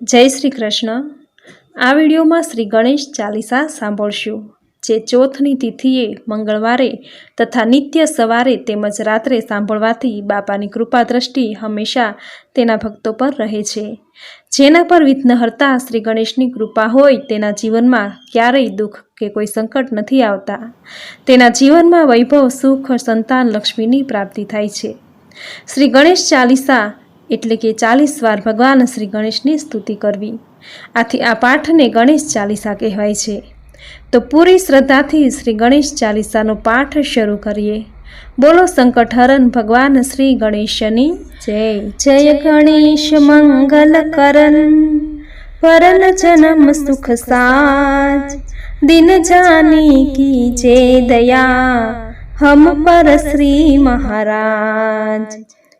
જય શ્રી કૃષ્ણ. આ વિડીયોમાં શ્રી ગણેશ ચાલીસા સાંભળશું, જે ચોથની તિથિએ મંગળવારે તથા નિત્ય સવારે તેમજ રાત્રે સાંભળવાથી બાપાની કૃપા દ્રષ્ટિ હંમેશા તેના ભક્તો પર રહે છે. જેના પર વિઘ્નહર્તા શ્રી ગણેશની કૃપા હોય તેના જીવનમાં ક્યારેય દુઃખ કે કોઈ સંકટ નથી આવતા. તેના જીવનમાં વૈભવ, સુખ, સંતાન, લક્ષ્મીની પ્રાપ્તિ થાય છે. શ્રી ગણેશ ચાલીસા એટલે કે ચાલીસ વાર ભગવાન શ્રી ગણેશની સ્તુતિ કરવી. આથી આ પાઠને ગણેશ ચાલીસા કહેવાય છે. તો પૂરી શ્રદ્ધાથી શ્રી ગણેશ ચાલીસાનો પાઠ શરૂ કરીએ. બોલો સંકટહરણ ભગવાન શ્રી ગણેશની. જય. જય ગણેશ મંગલ કરન પરન જન્મ સુખ સાજ દિન જાની કી જે દયા. હમ પર શ્રી મહારાજ.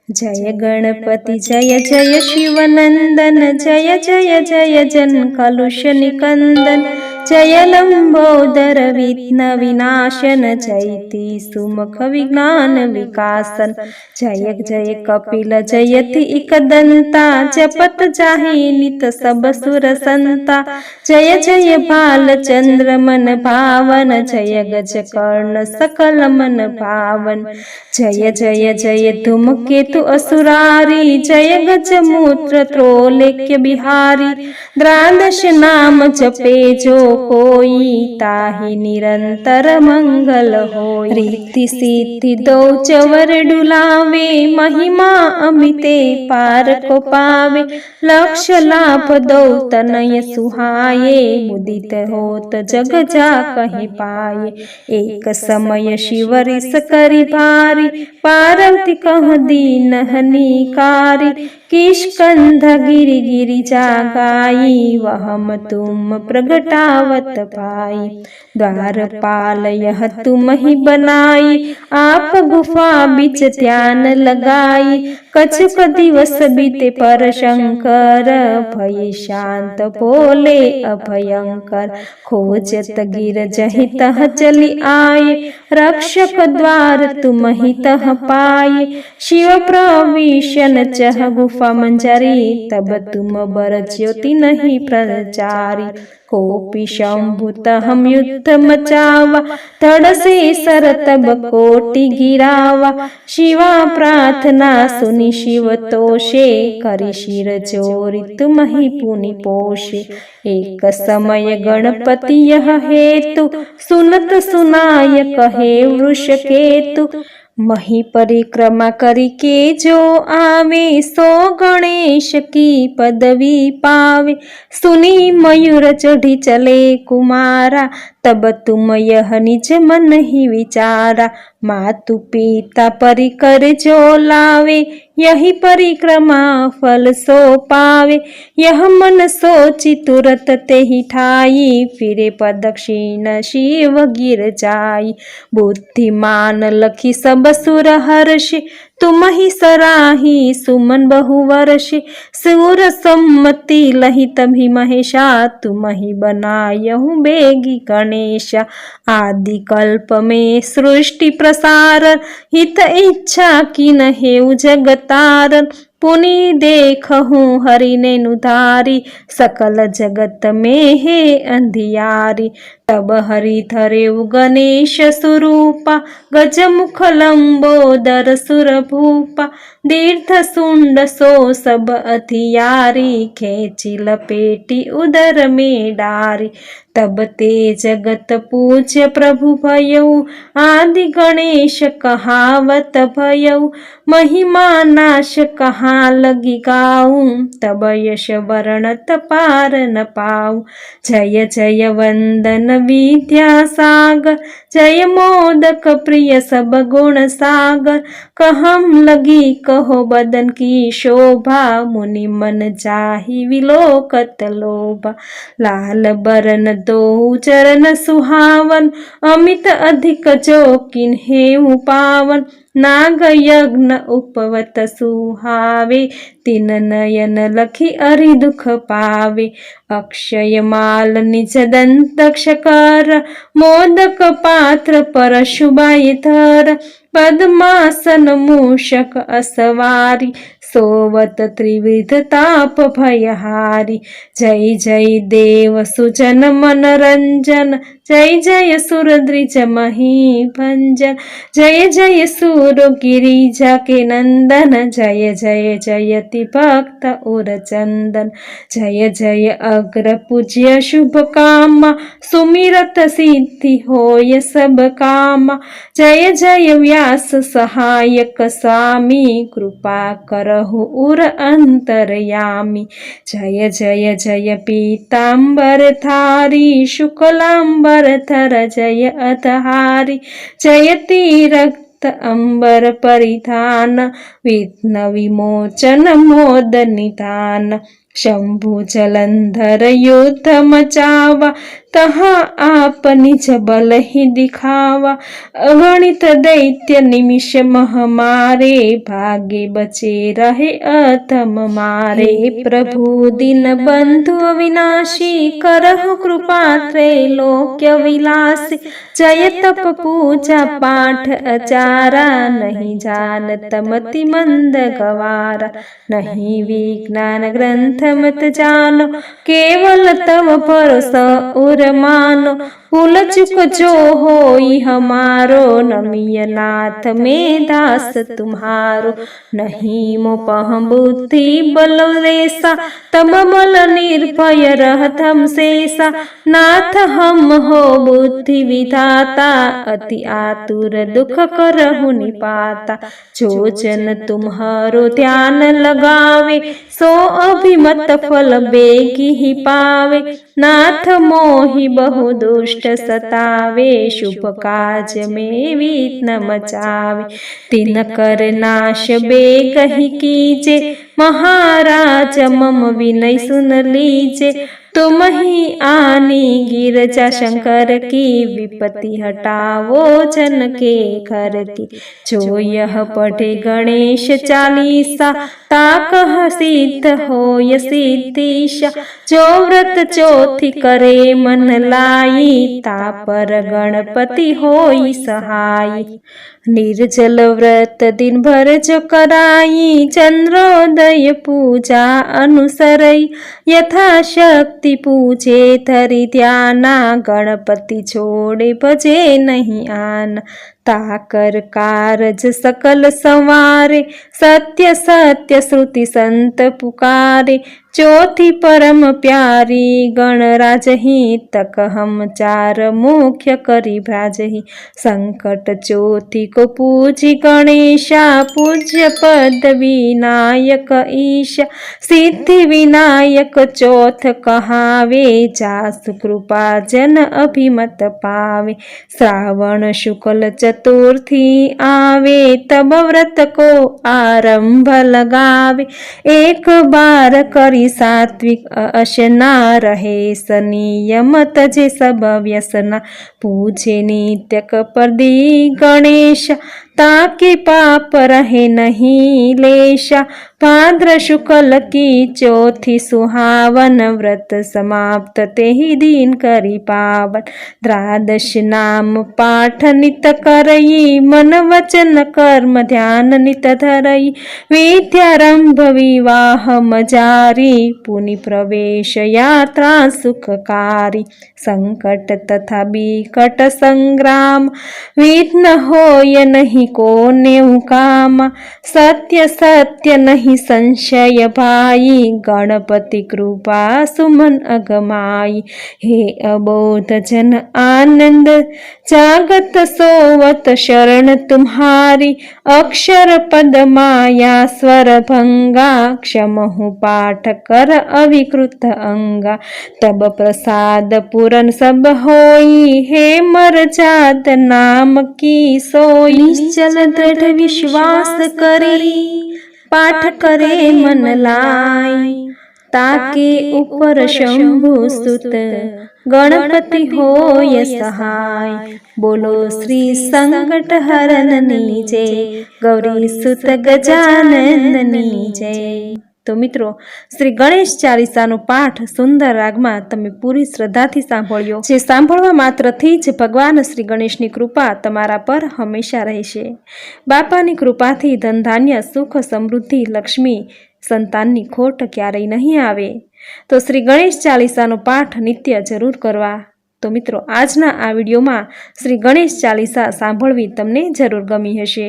જય ગણપતિ જય જય શિવનંદન જય જય જય જન કલુષ નિકંદન. જયલંબોદર વિઘ્ન વિનાશન જયતિ સુમખ વિજ્ઞાન વિકાસન જય જય કપિલ જયતિ એકદંતા જપત જાહી નિત સબ સુર સંતા જય જય બાલચંદ્ર મન ભાવન જય ગજ કર્ણ સકલ મન ભાવન જય જય જય ધૂમકેતુ અસુરારી જય ગજ મૂત્ર ત્રોલેક્ય બિહારી દ્રાદશ નામ જપે જો હોઈ તાહી નિરંતર મંગલ હોય રીતિ સિદ્ધિ દો ચવર ડુલાવે મહિમા અમિતે પાર કો પાવે લક્ષ લાભ દો તનય સુહાયે મુદિત હોત જગ જા કહી પાયે એક સમય શિવરિસ કરી ભારી પાર્વતી કહ દીન હનિકારી કિષ્કંધગીરી ગિરિજા ગાઈ વહમ તુમ પ્રગટાવત ભાઈ દ્વારપાલય તુમ હિ બનાઈ આપ ગુફા બીચ ધ્યાન લગાઈ ध्यान लगाई कछुक दिवस बीते पर शंकर भय शांत बोले अभयंकर खोजत गिर जहि तह चली आए रक्षक द्वार तुम ही तह पाए शिव प्रविशन चह गुफा मंजरी तब तुम बर ज्योति नहीं प्रचारी કોપી શંભુતહમ યુદ્ધ મચાવા ધડસે સરતબ કોટી ગિરાવા શિવા પ્રાર્થના સુનિ શિવ તોષે કરી શિર ચોરી મહી પુનિ પોષે એક સમય ગણપતિ હેતુ સુનત સુનાય કહે વૃષકેતુ મહી પરિક્રમા કરી કે જો આવે સો ગણેશ કી પદવી પાવે. સુની મયુર ચઢી ચલે કુમારા तब तुम यह निज मन ही विचारा मातु पिता परिकर जो लावे यही परिक्रमा फल सो पावे यह मन सोची तुरत ते ही ठाई फिरे प्रदक्षिण शिव गिर जाई बुद्धिमान लखी सब सुर हर्षि તુમ હિ સરાહી સુમન બહુ વર્ષે સુર સંમતિ લહી તભી મહેશા તુમ હિ બનાય હું બેગી ગણેશ. આદિ કલ્પ મે સૃષ્ટિ પ્રસાર હિત ઈચ્છા કિન હેઉ જગતાર पुनि देखहूँ हरि ने नुधारी सकल जगत में हे अंधियारी तब हरि धरे गणेश स्वरूपा गजमुख लंबोदर सुर भूपा दीर्घ सुंड सो सब अधियारी खेची लपेटी उदर में डारी तब ते जगत पूज्य प्रभु भयऊ आदि गणेश कहावत भयऊ महिमा नाश कहाँ लगी गाऊं तब यश वर्णत पार न पाऊ जय जय वंदन विद्या सागर जय मोदक प्रिय सब गुण सागर कहम लगी कहो बदन की शोभा मुनि मन जाहि विलोकत लोभा लाल बरन दो चरण सुहावन अमित अधिक जो किन्हे पावन નાગયજ્ઞ ઉપવત સુહાવે તિન નયન લખી અરિ દુઃખ પાવે અક્ષય માલ નિજ દંતક્ષકર મોદક પાત્ર પરશુબાય ધર પદ્માસન મૂષક અસવારી સોવત ત્રિવિધ તાપ ભયહારી જય જય દેવ સુજન મનરંજન જય જય સુરદ્રિજ મહી ભંજન જય જય સુર ગિરિજા કે નંદન જય જય જયતિ ભક્ત ઉરચંદન જય જય અગ્ર પૂજ્ય શુભ કામ સુમિરત સિદ્ધિ હોય સબ કામ જય જય વ્યાસ સહાયક સ્વામી કૃપા કરહુ ઉર અંતરયામી જય જય જય પીતાંબર થારી શુક્લાંબર થર જય અધહારી જયતી રક્ત અંબર પરિધાન વિઘ્ન વિમોચન મોદ નિધાન શંભુ જલંધર યુદ્ધ મચાવા તહા આપ નિજ બલ હિ દિખાવા. અગણિત દૈત્ય નિમિષ મહ મારે ભાગે બચે રહે અતમ મારે. પ્રભુ, દિન બંધુ વિનાશી કરહુ કૃપા ત્રૈલોક્ય વિલાસી. જય તપ પૂજા પાઠ અચારા, નહીં જાન તમતિ મંદ ગવારા. નહીં વિજ્ઞાન ગ્રંથ મત જાનો, કેવલ તવ ભરોસ ઉર માનો ભૂલ ચૂક જો હોઈ હમારો નમિય નાથ મેં દાસ તુમ્હારો નહીં મો પહ બુદ્ધિ બલ રેસા તમ મલ નિર્ભય રહતમ શેષા નાથ હમ હો બુદ્ધિ વિધાતા અતિ આતુર દુઃખ કરહુ નિપાતા જો જન તુમ્હારો ધ્યાન લગાવે સો અભિમત ફલ બેગી પાવે નાથ મોહી મોહી બહુ દુષ્ટ સતાવે શુભ કાજ મેવીત ન મચાવે તિન કર નાશ બે કહી કીજે મહારાજ મમ વિનય સુન લીજે तुम ही आनी गिरजा शंकर की विपत्ति हटावो जन के घर की जो यह पढ़े गणेश चालीसा ताकह सिद्ध होय सिद्धीशा जो व्रत चौथी करे मन लाई ता पर गणपति होई सहाय निर्जल व्रत दिन भर जो कराई चंद्रोदय पूजा अनुसरई यथाशक्ति ભક્તિ પૂછે ધરી ધ્યાના ગણપતિ છોડે ભજે નહીં આના. તાકર કારજ સકલ સવારે, સત્ય સત્ય શ્રુતિ સંત પુકારે. ચોથી પરમ પ્યારી ગણરાજહી તક હમ ચાર મુખ્ય કરી ભ્રાજહી. સંકટ ચોથી કો પૂજી ગણેશા, પૂજ્ય પદ વિનાયક ઈશા. સિદ્ધિ વિનાયક ચોથ કહાવે, જાસુ કૃપા જન અભિમત પાવે. શ્રાવણ શુકલ ચત ચતુર્થી આવે, તબ વ્રત કો આરંભ લગાવે. એક બાર કરી સાત્વિક અશના રહે સનિયમત જે સબ વ્યસના. પૂજે નિત્યક પરદી ગણેશ ताके पाप रहे नहीं लेशा भाद्र शुक्ल की चौथी सुहावन व्रत समाप्त ते ही दिन करी पावन द्वादश नाम पाठ नित करई मन वचन कर्म ध्यान नित धरई विद्यारंभ विवाह मजारी पुनि प्रवेश यात्रा सुखकारी संकट तथा बिकट संग्राम विघ्न होय नहीं નહીં કોને હુકામાં સત્ય સત્ય નહીં સંશય ભાઈ ગણપતિ કૃપા સુમન અગમાઈ હે અબોધ જન આનંદ જાગત સોવત શરણ તુમ્હારી અક્ષર પદ માયા સ્વર ભંગા ક્ષમહુ પાઠ કર અવિકૃત અંગા તબ પ્રસાદ પૂરન સબ હોઈ હે મર જાત નામ કી સોઈ ચલ દ્રઢ વિશ્વાસ કરી, પાઠ કરે મન લાય, તાકે ઉપર શંભુ સુત, ગણપતિ હોય સહાય. બોલો શ્રી સંકટ હરનની જય, ગૌરી સુત ગજાનંદની જય. તો મિત્રો, શ્રી ગણેશ ચાલીસાનો પાઠ સુંદર રાગમાં તમે પૂરી શ્રદ્ધાથી સાંભળ્યો. જે સાંભળવા માત્રથી જ ભગવાન શ્રી ગણેશની કૃપા તમારા પર હંમેશા રહેશે. બાપાની કૃપાથી ધનધાન્ય, સુખ સમૃદ્ધિ, લક્ષ્મી સંતાનની ખોટ ક્યારેય નહીં આવે. તો શ્રી ગણેશ ચાલીસાનો પાઠ નિત્ય જરૂર કરવા. તો મિત્રો, આજના આ વિડીયોમાં શ્રી ગણેશ ચાલીસા સાંભળવી તમને જરૂર ગમી હશે.